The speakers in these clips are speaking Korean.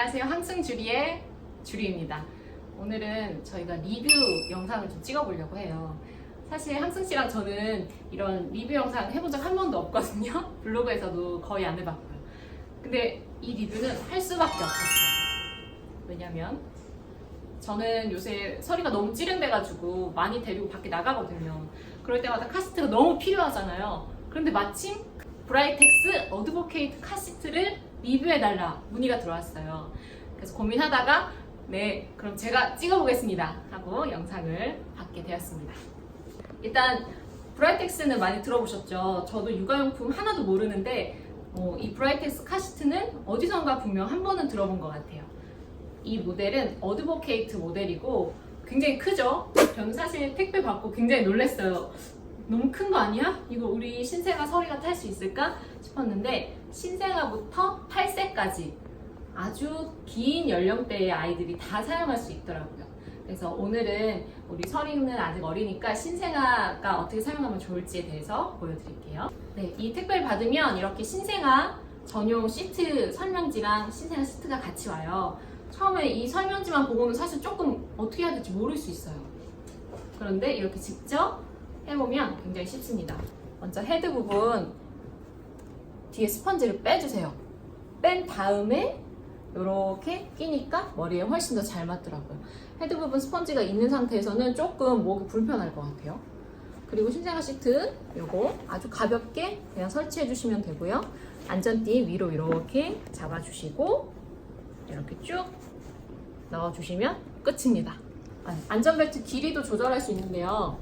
안녕하세요. 항승주리의 주리입니다. 오늘은 저희가 리뷰 영상을 좀 찍어보려고 해요. 사실 항승 씨랑 저는 이런 리뷰 영상 해본 적 한 번도 없거든요. 블로그에서도 거의 안 해봤고요. 근데 이 리뷰는 할 수밖에 없었어요. 왜냐면 저는 요새 서리가 너무 찌른돼가지고 많이 데리고 밖에 나가거든요. 그럴 때마다 카시트가 너무 필요하잖아요. 그런데 마침 브라이텍스 어드보케이트 카시트를 리뷰해달라 문의가 들어왔어요. 그래서 고민하다가 네 그럼 제가 찍어보겠습니다 하고 영상을 받게 되었습니다. 일단 브라이텍스는 많이 들어보셨죠? 저도 육아용품 하나도 모르는데 어, 이 브라이텍스 카시트는 어디선가 분명 한 번은 들어본 것 같아요. 이 모델은 어드보케이트 모델이고 굉장히 크죠? 저는 사실 택배 받고 굉장히 놀랐어요. 너무 큰 거 아니야? 이거 우리 신생아 서리가 탈 수 있을까 싶었는데 신생아부터 8세까지 아주 긴 연령대의 아이들이 다 사용할 수 있더라고요. 그래서 오늘은 우리 서리는 아직 어리니까 신생아가 어떻게 사용하면 좋을지에 대해서 보여드릴게요. 네, 이 택배를 받으면 이렇게 신생아 전용 시트 설명지랑 신생아 시트가 같이 와요. 처음에 이 설명지만 보고는 사실 조금 어떻게 해야 될지 모를 수 있어요. 그런데 이렇게 직접 해보면 굉장히 쉽습니다. 먼저 헤드 부분 뒤에 스펀지를 빼주세요. 뺀 다음에 이렇게 끼니까 머리에 훨씬 더 잘 맞더라고요. 헤드 부분 스펀지가 있는 상태에서는 조금 목이 불편할 것 같아요. 그리고 신생아 시트 요거 아주 가볍게 그냥 설치해 주시면 되고요. 안전띠 위로 이렇게 잡아주시고 이렇게 쭉 넣어주시면 끝입니다. 아, 안전벨트 길이도 조절할 수 있는데요.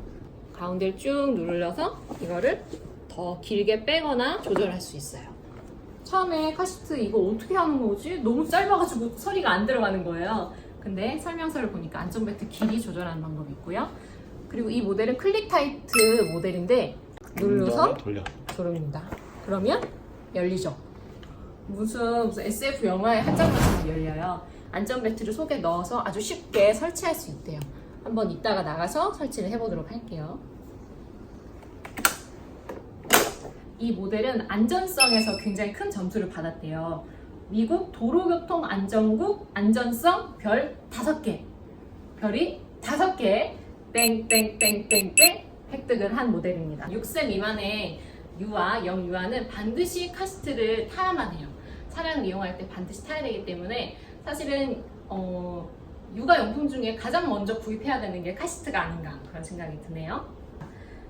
가운데를 쭉 눌러서 이거를 더 길게 빼거나 조절할 수 있어요. 처음에 카시트 이거 어떻게 하는 거지? 너무 짧아가지고 서리가 안 들어가는 거예요. 근데 설명서를 보니까 안전벨트 길이 조절하는 방법이 있고요. 그리고 이 모델은 클릭 타이트 모델인데 눌러서 돌려. 졸음입니다. 그러면 열리죠. 무슨 무슨 SF 영화의 한 장면처럼 열려요. 안전벨트를 속에 넣어서 아주 쉽게 설치할 수 있대요. 한번 이따가 나가서 설치를 해보도록 할게요. 이 모델은 안전성에서 굉장히 큰 점수를 받았대요. 미국 도로교통안전국 안전성 별 5개. 별이 5개. 땡땡땡땡땡 획득을 한 모델입니다. 6세 미만의 유아, 영유아는 반드시 카시트를 타야만 해요. 차량을 이용할 때 반드시 타야 되기 때문에 사실은 어, 육아용품 중에 가장 먼저 구입해야 되는 게 카시트가 아닌가 그런 생각이 드네요.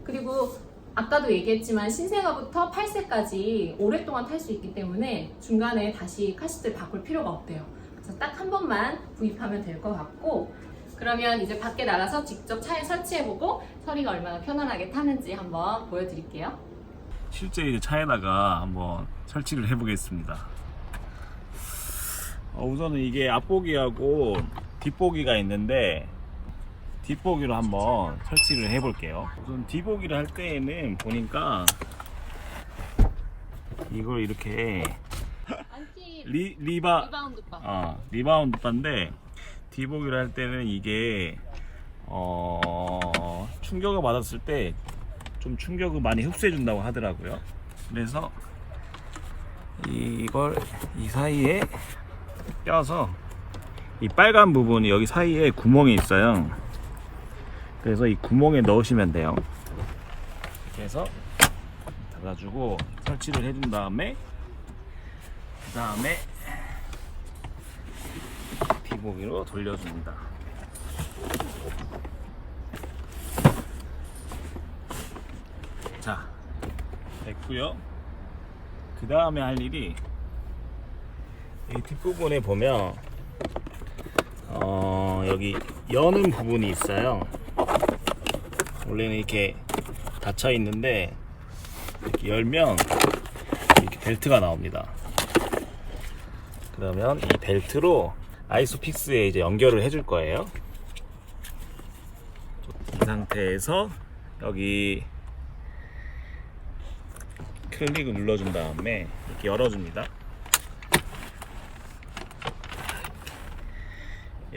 그리고 아까도 얘기했지만 신생아부터 8세까지 오랫동안 탈 수 있기 때문에 중간에 다시 카시트를 바꿀 필요가 없대요. 그래서 딱 한 번만 구입하면 될 것 같고 그러면 이제 밖에 나가서 직접 차에 설치해보고 서리가 얼마나 편안하게 타는지 한번 보여드릴게요. 실제 이제 차에다가 한번 설치를 해보겠습니다. 어, 우선은 이게 앞보기하고 뒷보기가 있는데 뒷보기로 한번 설치를 해 볼게요. 우선 뒷보기를 할 때에는 보니까 이걸 이렇게 리, 리바 리바운드 바. 어, 리바운드 바인데 뒤보기를 할 때는 이게 어, 충격을 받았을 때 좀 충격을 많이 흡수해 준다고 하더라고요. 그래서 이걸 이 사이에 껴서 이 빨간 부분이 여기 사이에 구멍이 있어요. 그래서 이 구멍에 넣으시면 돼요. 이렇게 해서 닫아주고 설치를 해준 다음에 그 다음에 뒤보기로 돌려줍니다. 자, 됐고요. 그 다음에 할 일이 이 뒷부분에 보면 어, 여기 여는 부분이 있어요. 원래는 이렇게 닫혀 있는데 이렇게 열면 이렇게 벨트가 나옵니다. 그러면 이 벨트로 아이소픽스에 이제 연결을 해줄 거예요. 이 상태에서 여기 클릭을 눌러준 다음에 이렇게 열어줍니다.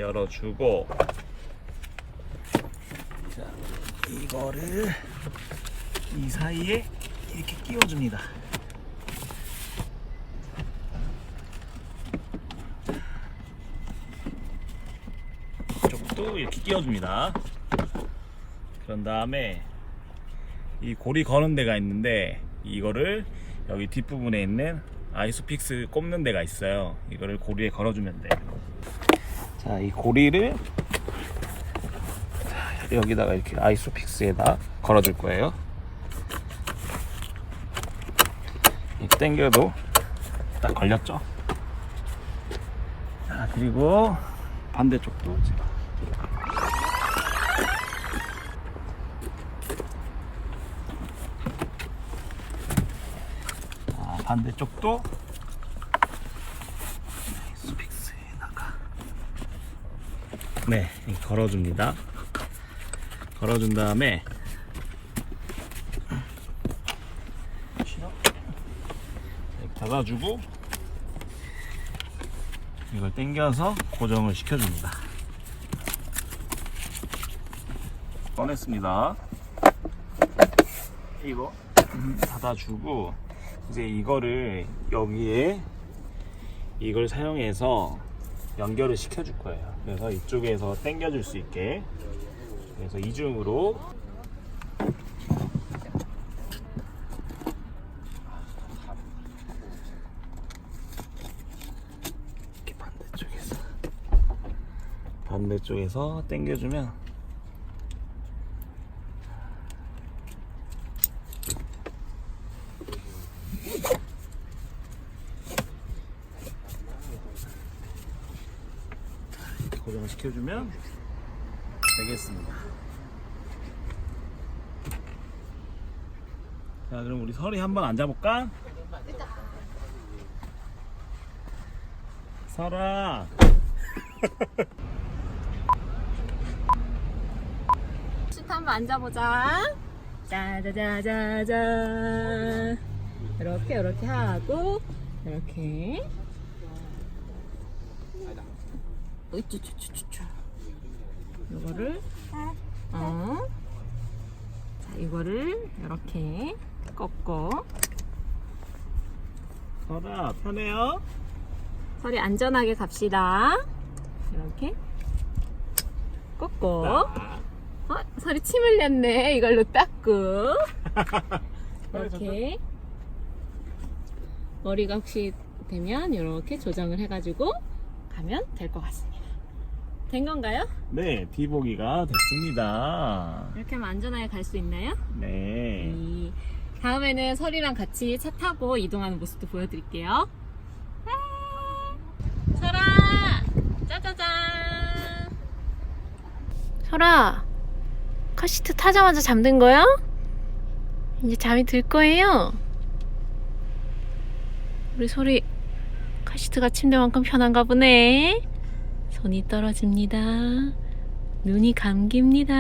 열어주고 자 이거를 이 사이에 이렇게 끼워줍니다. 이것도 이렇게 끼워줍니다. 그런 다음에 이 고리 거는 데가 있는데 이거를 여기 뒷부분에 있는 아이소픽스 꼽는 데가 있어요. 이거를 고리에 걸어주면 돼요. 자, 이 고리를 자, 여기다가 이렇게 아이소픽스에다 걸어줄 거예요. 당겨도 딱 걸렸죠. 자, 그리고 반대쪽도 지금. 자, 반대쪽도 스픽스에다가 네, 걸어줍니다. 걸어준 다음에 닫아주고 이걸 당겨서 고정을 시켜줍니다. 꺼냈습니다. 이거 닫아주고 이제 이거를 여기에 이걸 사용해서 연결을 시켜줄 거예요. 그래서 이쪽에서 당겨줄 수 있게. 그래서 이중으로. 이렇게 반대쪽에서. 반대쪽에서 당겨주면 이렇게 고정을 시켜 주면 되겠습니다. 자, 그럼 우리 설이 한번 앉아볼까? 설아. 한번 앉아보자. 짜자자자자. 이렇게 이렇게 하고 이렇게. 으쭈쭈쭈쭈쭈. 이거를 어. 자, 이거를 이렇게 꺾고 설아, 편해요? 서리 안전하게 갑시다. 이렇게 꺾고. 어, 서리 침 흘렸네. 이걸로 닦고. 이렇게 머리가 혹시 되면 이렇게 조정을 해가지고 가면 될 것 같습니다. 된 건가요? 네, 디보기가 됐습니다. 이렇게 하면 안전하게 갈 수 있나요? 네. 이 다음에는 설이랑 같이 차 타고 이동하는 모습도 보여드릴게요. 아, 설아, 짜자잔. 설아, 카시트 타자마자 잠든 거야? 이제 잠이 들 거예요. 우리 설이 카시트가 침대만큼 편한가 보네. 손이 떨어집니다. 눈이 감깁니다.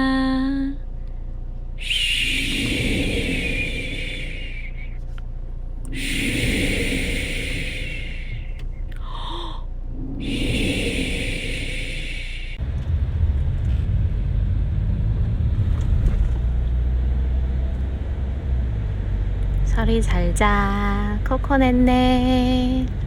설이 잘자 코코넷네